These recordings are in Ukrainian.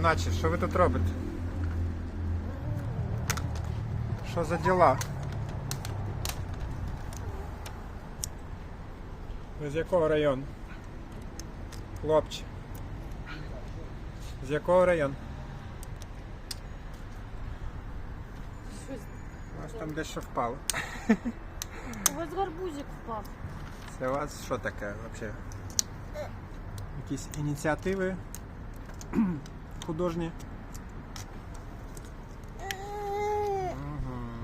Юначе, що ви тут робите? Що за діла? Ви з якого району? Хлопче. З якого району? У вас там дещо впало. У вас гарбузик впав. Це у вас що таке взагалі? Якісь ініціативи художні?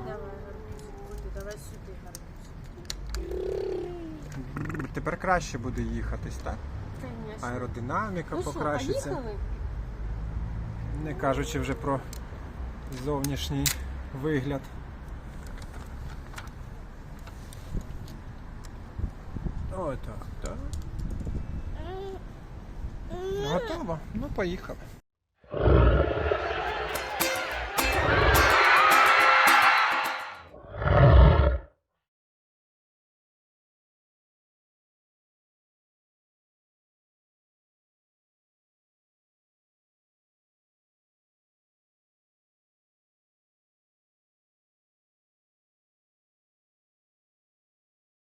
Давай гарбузик буде, давай сюди гарбузик. Тепер краще буде їхатись, так? Конечно. Аеродинаміка Ну покращиться. поїхали? Не кажучи вже про зовнішній вигляд. Ой, так, так. Готово? Ну, поїхали.